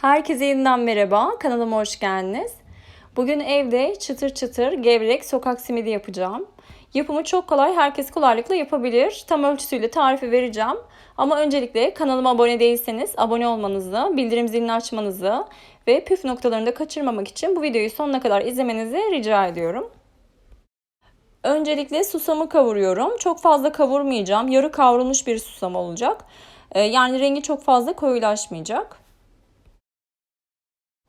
Herkese yeniden merhaba. Kanalıma hoş geldiniz. Bugün evde çıtır çıtır gevrek sokak simidi yapacağım. Yapımı çok kolay, herkes kolaylıkla yapabilir. Tam ölçüsüyle tarifi vereceğim. Ama öncelikle kanalıma abone değilseniz abone olmanızı, bildirim zilini açmanızı ve püf noktalarını da kaçırmamak için bu videoyu sonuna kadar izlemenizi rica ediyorum. Öncelikle susamı kavuruyorum. Çok fazla kavurmayacağım. Yarı kavrulmuş bir susam olacak. Ee, yani rengi çok fazla koyulaşmayacak.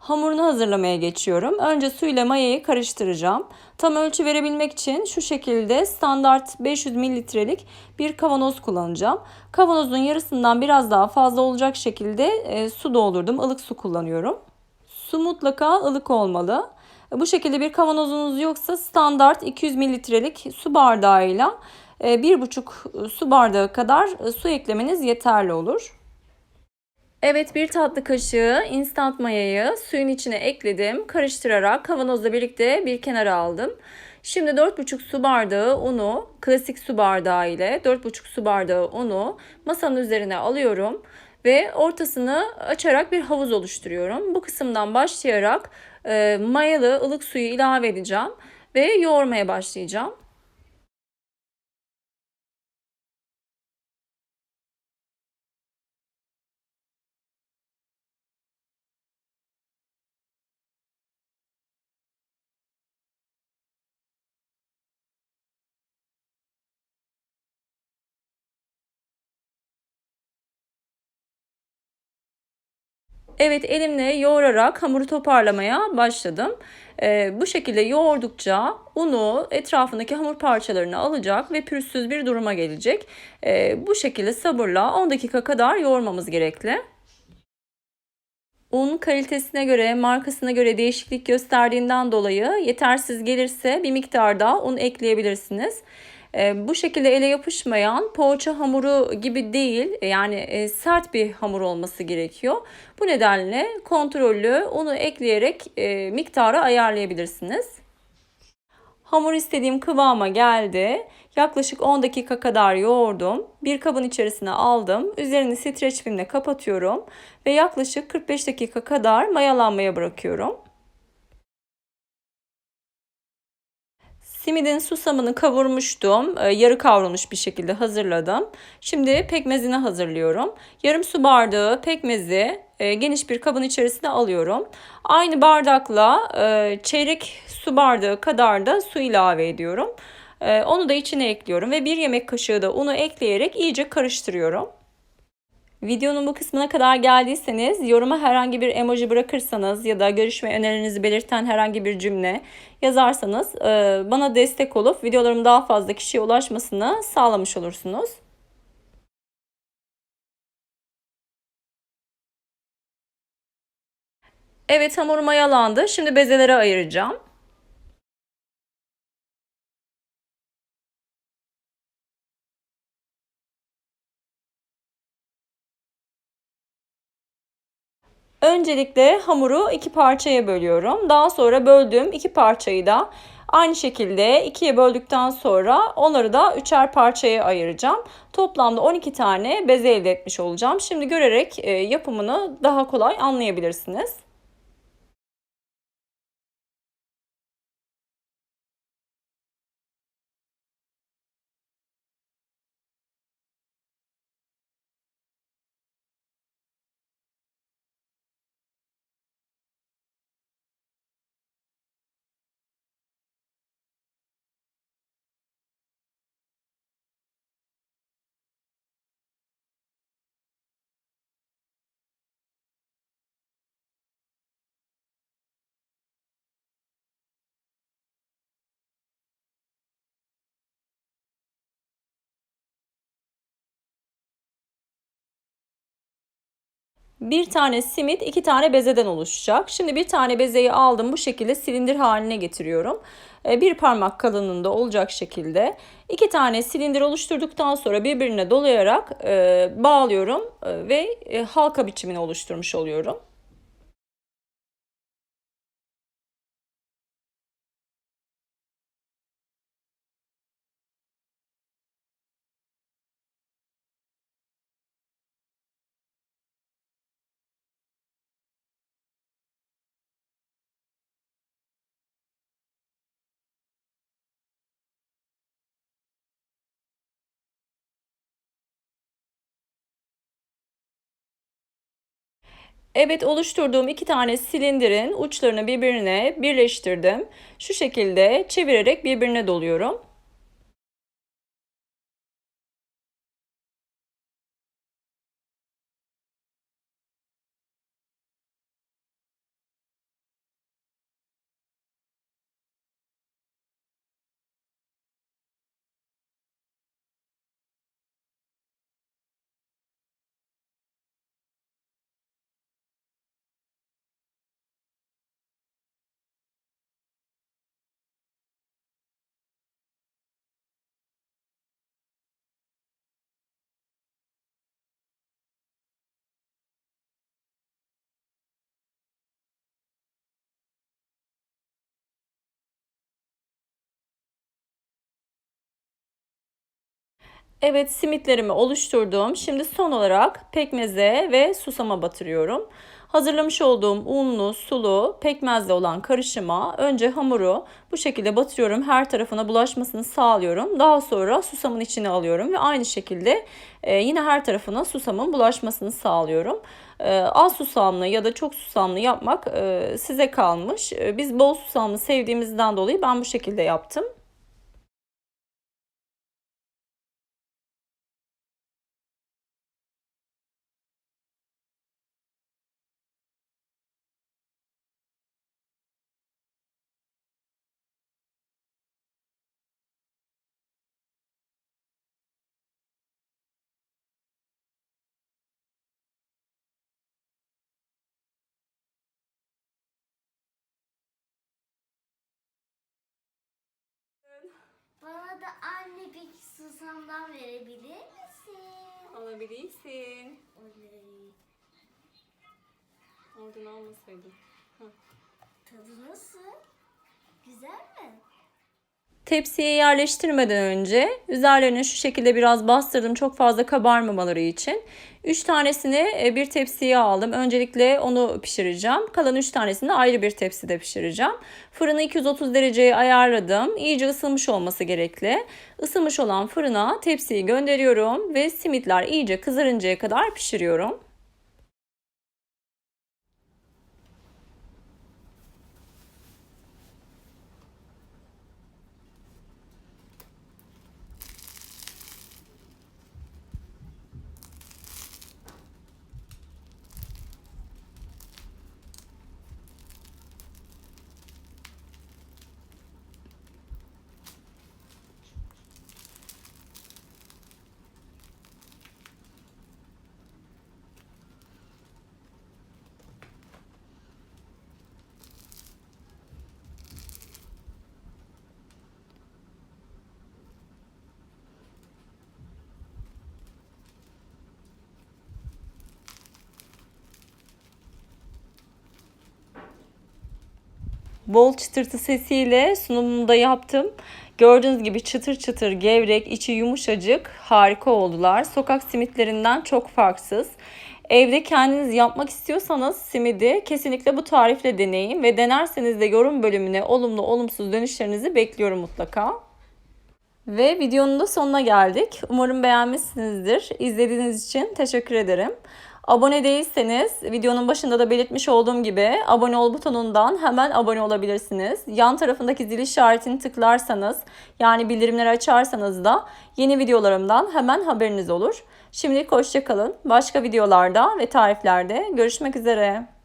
Hamurunu hazırlamaya geçiyorum. Önce su ile mayayı karıştıracağım. Tam ölçü verebilmek için şu şekilde standart 500 mililitrelik bir kavanoz kullanacağım. Kavanozun yarısından biraz daha fazla olacak şekilde e, su doldurdum. Ilık su kullanıyorum. Su mutlaka ılık olmalı. Bu şekilde bir kavanozunuz yoksa standart 200 mililitrelik su bardağıyla 1,5 e, su bardağı kadar su eklemeniz yeterli olur. Evet bir tatlı kaşığı instant mayayı suyun içine ekledim. Karıştırarak kavanozla birlikte bir kenara aldım. Şimdi 4,5 su bardağı unu klasik su bardağı ile 4,5 su bardağı unu masanın üzerine alıyorum ve ortasını açarak bir havuz oluşturuyorum. Bu kısımdan başlayarak e, mayalı ılık suyu ilave edeceğim ve yoğurmaya başlayacağım. Evet elimle yoğurarak hamuru toparlamaya başladım. Ee, bu şekilde yoğurdukça unu etrafındaki hamur parçalarını alacak ve pürüzsüz bir duruma gelecek. Ee, bu şekilde sabırla 10 dakika kadar yoğurmamız gerekli. Un kalitesine göre, markasına göre değişiklik gösterdiğinden dolayı yetersiz gelirse bir miktar daha un ekleyebilirsiniz. E, bu şekilde ele yapışmayan poğaça hamuru gibi değil yani e, sert bir hamur olması gerekiyor. Bu nedenle kontrollü unu ekleyerek e, miktarı ayarlayabilirsiniz. Hamur istediğim kıvama geldi. Yaklaşık 10 dakika kadar yoğurdum. Bir kabın içerisine aldım. Üzerini streç filmle kapatıyorum ve yaklaşık 45 dakika kadar mayalanmaya bırakıyorum. Simidin susamını kavurmuştum. Ee, yarı kavrulmuş bir şekilde hazırladım. Şimdi pekmezini hazırlıyorum. Yarım su bardağı pekmezi e, geniş bir kabın içerisine alıyorum. Aynı bardakla e, çeyrek su bardağı kadar da su ilave ediyorum. E, onu da içine ekliyorum ve bir yemek kaşığı da unu ekleyerek iyice karıştırıyorum. Videonun bu kısmına kadar geldiyseniz yoruma herhangi bir emoji bırakırsanız ya da görüşme önerinizi belirten herhangi bir cümle yazarsanız e, bana destek olup videolarım daha fazla kişiye ulaşmasını sağlamış olursunuz. Evet hamurum mayalandı. Şimdi bezelere ayıracağım. Öncelikle hamuru iki parçaya bölüyorum. Daha sonra böldüğüm iki parçayı da aynı şekilde ikiye böldükten sonra onları da üçer parçaya ayıracağım. Toplamda 12 tane beze elde etmiş olacağım. Şimdi görerek e, yapımını daha kolay anlayabilirsiniz. Bir tane simit, iki tane bezeden oluşacak. Şimdi bir tane bezeyi aldım bu şekilde silindir haline getiriyorum. Ee, bir parmak kalınlığında olacak şekilde. iki tane silindir oluşturduktan sonra birbirine dolayarak e, bağlıyorum e, ve e, halka biçimini oluşturmuş oluyorum. Evet oluşturduğum iki tane silindirin uçlarını birbirine birleştirdim. Şu şekilde çevirerek birbirine doluyorum. Evet simitlerimi oluşturdum. Şimdi son olarak pekmeze ve susama batırıyorum. Hazırlamış olduğum unlu, sulu, pekmezle olan karışıma önce hamuru bu şekilde batırıyorum. Her tarafına bulaşmasını sağlıyorum. Daha sonra susamın içine alıyorum ve aynı şekilde e, yine her tarafına susamın bulaşmasını sağlıyorum. E, az susamlı ya da çok susamlı yapmak e, size kalmış. Biz bol susamlı sevdiğimizden dolayı ben bu şekilde yaptım. Bana da anne bir susamdan verebilir misin? Alabilirsin. Oley. Oradan almasaydın. Tadı nasıl? Güzel mi? Tepsiye yerleştirmeden önce üzerlerine şu şekilde biraz bastırdım çok fazla kabarmamaları için. 3 tanesini e, bir tepsiye aldım. Öncelikle onu pişireceğim. Kalan 3 tanesini ayrı bir tepside pişireceğim. Fırını 230 dereceye ayarladım. İyice ısınmış olması gerekli. Isınmış olan fırına tepsiyi gönderiyorum ve simitler iyice kızarıncaya kadar pişiriyorum. Bol çıtırtı sesiyle sunumumu da yaptım. Gördüğünüz gibi çıtır çıtır, gevrek, içi yumuşacık, harika oldular. Sokak simitlerinden çok farksız. Evde kendiniz yapmak istiyorsanız simidi kesinlikle bu tarifle deneyin ve denerseniz de yorum bölümüne olumlu olumsuz dönüşlerinizi bekliyorum mutlaka. Ve videonun da sonuna geldik. Umarım beğenmişsinizdir. İzlediğiniz için teşekkür ederim. Abone değilseniz videonun başında da belirtmiş olduğum gibi abone ol butonundan hemen abone olabilirsiniz. Yan tarafındaki zil işaretini tıklarsanız yani bildirimleri açarsanız da yeni videolarımdan hemen haberiniz olur. Şimdilik hoşçakalın. Başka videolarda ve tariflerde görüşmek üzere.